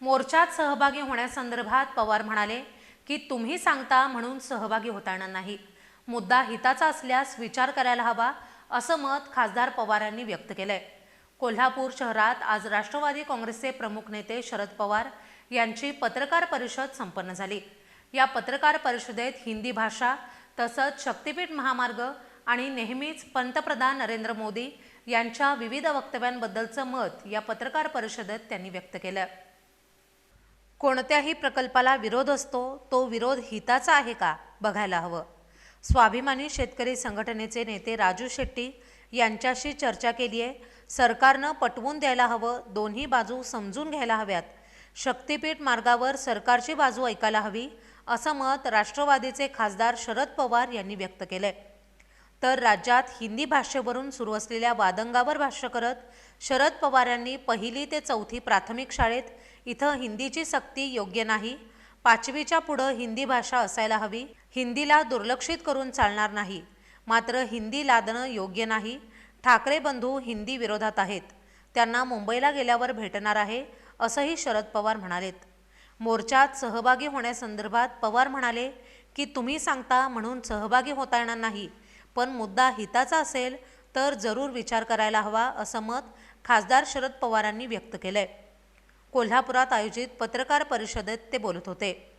मोर्चात सहभागी होण्यासंदर्भात पवार म्हणाले की तुम्ही सांगता म्हणून सहभागी होता येणार नाही. मुद्दा हिताचा असल्यास विचार करायला हवा असं मत खासदार पवार यांनी व्यक्त केलंय. कोल्हापूर शहरात आज राष्ट्रवादी काँग्रेसचे प्रमुख नेते शरद पवार यांची पत्रकार परिषद संपन्न झाली. या पत्रकार परिषदेत हिंदी भाषा तसंच शक्तीपीठ महामार्ग आणि नेहमीच पंतप्रधान नरेंद्र मोदी यांच्या विविध वक्तव्यांबद्दलचं मत या पत्रकार परिषदेत त्यांनी व्यक्त केलं. कोणत्याही प्रकल्पाला विरोध असतो तो विरोध हिताचा आहे का बघायला हवं? स्वाभिमानी शेतकरी संघटनेचे नेते राजू शेट्टी यांच्याशी चर्चा केली आहे. सरकारनं पटवून द्यायला हवं दोन्ही बाजू समजून घ्यायला हव्यात. शक्तीपीठ मार्गावर सरकारची बाजू ऐकायला हवी असं मत राष्ट्रवादीचे खासदार शरद पवार यांनी व्यक्त केलं आहे तर राज्यात हिंदी भाषेवरून सुरू असलेल्या वादंगावर भाष्य करत शरद पवार यांनी पहिली ते चौथी प्राथमिक शाळेत इथं हिंदीची सक्ती योग्य नाही. पाचवीच्या पुढं हिंदी भाषा असायला हवी. हिंदीला दुर्लक्षित करून चालणार नाही. मात्र हिंदी लादणं योग्य नाही. ठाकरे बंधू हिंदी विरोधात आहेत. त्यांना मुंबईला गेल्यावर भेटणार आहे असंही शरद पवार म्हणालेत. मोर्चात सहभागी होण्यासंदर्भात पवार म्हणाले की तुम्ही सांगता म्हणून सहभागी होता येणार नाही. पण मुद्दा हिताचा असेल तर जरूर विचार करायला हवा असं मत खासदार शरद पवारांनी व्यक्त केलंय. कोल्हापुरात आयोजित पत्रकार परिषदेत ते बोलत होते.